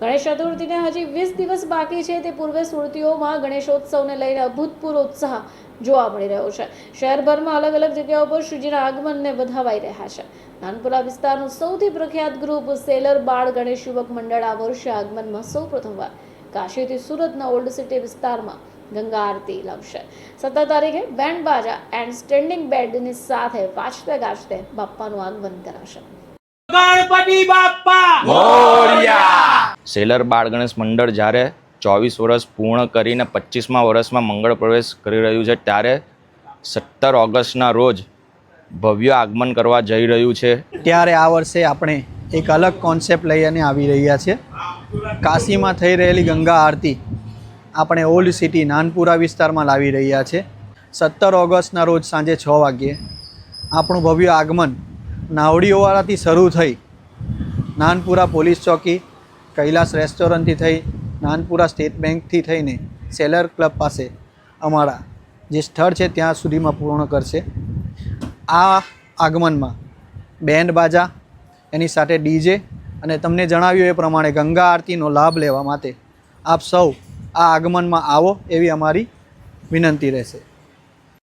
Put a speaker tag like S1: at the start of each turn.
S1: ગણેશ ચતુર્થીને હજી વીસ દિવસ બાકી છે તે પૂર્વે સુરતીઓમાં ગણેશોત્સવને લઈને અભૂતપૂર્વ ઉત્સાહ જોવા મળી રહ્યો છે. શહેરભરમાં અલગ અલગ જગ્યાઓ પર શ્રીજીના આગમનને વધાવાઈ રહ્યા છે. નાનપુરા વિસ્તારનું સૌથી પ્રખ્યાત ગ્રુપ સેલર બાળ ગણેશ યુવક મંડળ આ વર્ષે આગમનમાં સૌ પ્રથમવાર કાશીથી સુરતના ઓલ્ડ સિટી વિસ્તારમાં ગંગા આરતી લાવશે. સત્તર તારીખે બેન્ડ બાજા એન્ડ સ્ટેન્ડિંગ બેડની સાથે વાજતે ગાજતે બાપ્પાનું આગમન કરાશે.
S2: ગણપતિ બાપ્પા!
S3: મોરિયા!
S4: સેલર બાળ ગણેશ મંડળ જ્યારે ચોવીસ વર્ષ પૂર્ણ કરીને પચીસમાં વર્ષમાં મંગળ પ્રવેશ કરી રહ્યું છે, ત્યારે સત્તર ઓગસ્ટના રોજ ભવ્ય આગમન કરવા જઈ રહ્યું છે.
S5: ત્યારે આ વર્ષે આપણે એક અલગ કોન્સેપ્ટ લઈને આવી રહ્યા છે કાશીમાં થઈ રહેલી ગંગા આરતી આપણે ઓલ્ડ સિટી નાનપુરા વિસ્તારમાં લાવી રહ્યા છે. સત્તર ઓગસ્ટના રોજ સાંજે છ વાગ્યે આપણું ભવ્ય આગમન નાવડીઓવાળાથી શરૂ થઈ નાનપુરા પોલીસ ચોકી કૈલાસ રેસ્ટોરન્ટથી થઈ, નાનપુરા સ્ટેટ બેંકથી થઈને સેલર ક્લબ પાસે અમારા જે સ્થળ છે ત્યાં સુધીમાં પૂર્ણ કરશે. આ આગમનમાં બેન્ડ બાજા, એની સાથે ડીજે અને તમને જણાવ્યું એ પ્રમાણે ગંગા આરતીનો લાભ લેવા માટે આપ સૌ આ આગમનમાં આવો એવી અમારી વિનંતી રહેશે.